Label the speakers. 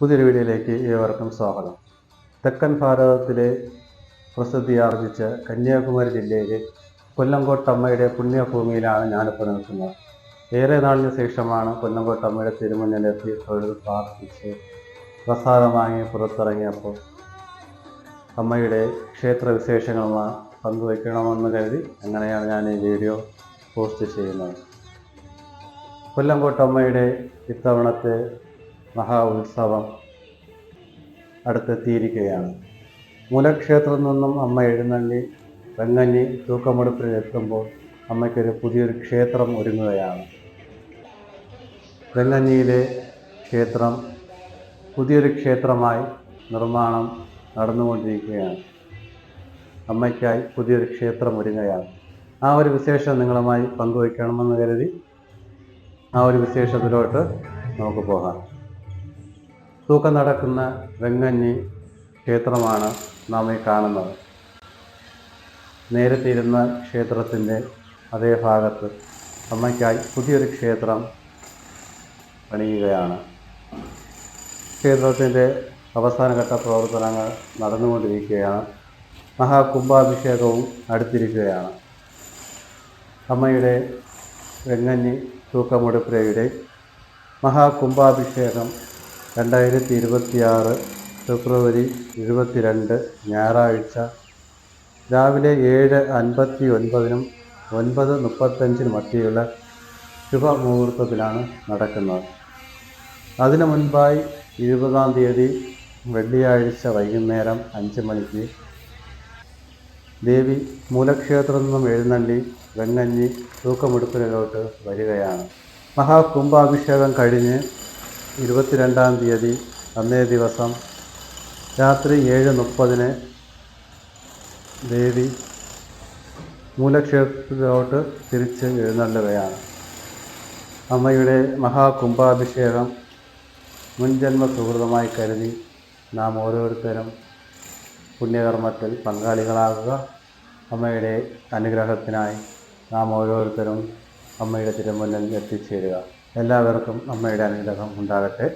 Speaker 1: പുതിയൊരു വീഡിയോയിലേക്ക് ഏവർക്കും സ്വാഗതം. തെക്കൻ ഭാരതത്തിലെ പ്രസിദ്ധിയാർജിച്ച കന്യാകുമാരി ജില്ലയിലെ കൊല്ലംകോട്ടമ്മയുടെ പുണ്യഭൂമിയിലാണ് ഞാനിപ്പോൾ നിൽക്കുന്നത്. ഏറെ നാളിന് ശേഷമാണ് കൊല്ലംകോട്ടമ്മയുടെ തിരുമുന്നിലെത്തി തൊഴിൽ പ്രാർത്ഥിച്ച് പ്രസാദം വാങ്ങി പുറത്തിറങ്ങിയപ്പോൾ അമ്മയുടെ ക്ഷേത്ര വിശേഷങ്ങളുമായി പങ്കുവയ്ക്കണമെന്ന് കരുതി അങ്ങനെയാണ് ഞാൻ ഈ വീഡിയോ പോസ്റ്റ് ചെയ്യുന്നത്. കൊല്ലംകോട്ടമ്മയുടെ ഇത്തവണത്തെ മഹാ ഉത്സവം അടുത്തെത്തിയിരിക്കുകയാണ്. മൂലക്ഷേത്രത്തിൽ നിന്നും അമ്മ എഴുന്നള്ളി വെങ്ങഞ്ഞി തൂക്കമെടുപ്പിൽ എത്തുമ്പോൾ അമ്മയ്ക്കൊരു പുതിയൊരു ക്ഷേത്രം ഒരുങ്ങുകയാണ്. വെങ്ങഞ്ഞിയിലെ ക്ഷേത്രം പുതിയൊരു ക്ഷേത്രമായി നിർമ്മാണം നടന്നുകൊണ്ടിരിക്കുകയാണ്. അമ്മയ്ക്കായി പുതിയൊരു ക്ഷേത്രം ഒരുങ്ങുകയാണ്. ആ ഒരു വിശേഷം നിങ്ങളുമായി പങ്കുവയ്ക്കണമെന്ന് കരുതി ആ ഒരു വിശേഷത്തിലോട്ട് നമുക്ക് പോകാം. തൂക്കം നടക്കുന്ന വെങ്ങഞ്ഞി ക്ഷേത്രമാണ് നാം ഈ കാണുന്നത്. നേരത്തെ ഇരുന്ന ക്ഷേത്രത്തിന്റെ അതേ ഭാഗത്ത് അമ്മയ്ക്കായി പുതിയൊരു ക്ഷേത്രം പണിയുകയാണ്. ക്ഷേത്രത്തിന്റെ അവസാനഘട്ട പ്രവർത്തനങ്ങൾ നടന്നുകൊണ്ടിരിക്കുകയാണ്. മഹാകുംഭാഭിഷേകവും അടുത്തിരിക്കുകയാണ്. അമ്മയുടെ വെങ്ങഞ്ഞി തൂക്കമെടുപ്പുരയുടെ മഹാകുംഭാഭിഷേകം രണ്ടായിരത്തി ഇരുപത്തിയാറ് ഫെബ്രുവരി ഇരുപത്തിരണ്ട് ഞായറാഴ്ച രാവിലെ ഏഴ് അൻപത്തി ഒൻപതിനും ഒൻപത് മുപ്പത്തഞ്ചിനും മധ്യയുള്ള ശുഭമുഹൂർത്തത്തിലാണ് നടക്കുന്നത്. അതിനു മുൻപായി ഇരുപതാം തീയതി വെള്ളിയാഴ്ച വൈകുന്നേരം അഞ്ച് മണിക്ക് ദേവി മൂലക്ഷേത്രത്തിൽ നിന്നും എഴുന്നള്ളി വെങ്ങഞ്ഞി തൂക്കമെടുപ്പിലോട്ട് വരികയാണ്. മഹാകുംഭാഭിഷേകം കഴിഞ്ഞ് ഇരുപത്തിരണ്ടാം തീയതി അന്നേ ദിവസം രാത്രി ഏഴ് മുപ്പതിന് ദേവി മൂലക്ഷേത്രത്തിലോട്ട് തിരിച്ച് എഴുന്നള്ളുകയാണ്. അമ്മയുടെ മഹാകുംഭാഭിഷേകം മുൻജന്മ സുഹൃതമായി കരുതി നാം ഓരോരുത്തരും പുണ്യകർമ്മത്തിൽ പങ്കാളികളാകുക. അമ്മയുടെ അനുഗ്രഹത്തിനായി നാം ഓരോരുത്തരും അമ്മയുടെ തിരുമുന്നിൽ എത്തിച്ചേരുക. എല്ലാവർക്കും അമ്മയുടെ അനുഗ്രഹം ഉണ്ടാകട്ടെ.